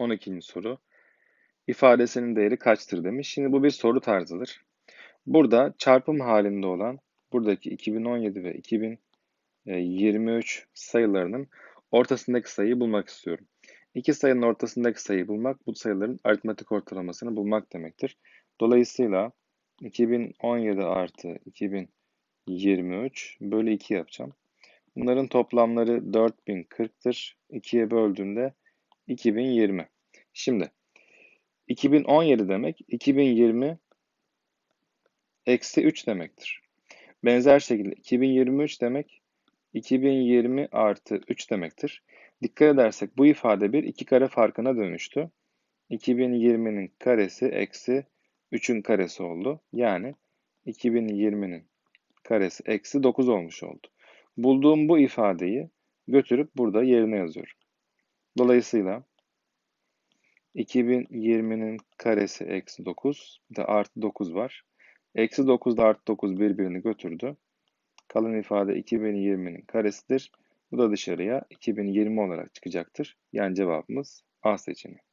12. soru. İfadesinin değeri kaçtır demiş. Şimdi bu bir soru tarzıdır. Burada çarpım halinde olan buradaki 2017 ve 2023 sayılarının ortasındaki sayıyı bulmak istiyorum. İki sayının ortasındaki sayıyı bulmak bu sayıların aritmetik ortalamasını bulmak demektir. Dolayısıyla 2017 artı 2023 bölü 2 yapacağım. Bunların toplamları 4040'tır. 2'ye böldüğümde 2020. Şimdi 2017 demek 2020 eksi 3 demektir. Benzer şekilde 2023 demek 2020 artı 3 demektir. Dikkat edersek bu ifade bir iki kare farkına dönüştü. 2020'nin karesi eksi 3'ün karesi oldu. Yani 2020'nin karesi eksi 9 olmuş oldu. Bulduğum bu ifadeyi götürüp burada yerine yazıyorum. Dolayısıyla 2020'nin karesi eksi 9 bir de artı 9 var. Eksi 9 ile artı 9 birbirini götürdü. Kalan ifade 2020'nin karesidir. Bu da dışarıya 2020 olarak çıkacaktır. Yani cevabımız A seçeneği.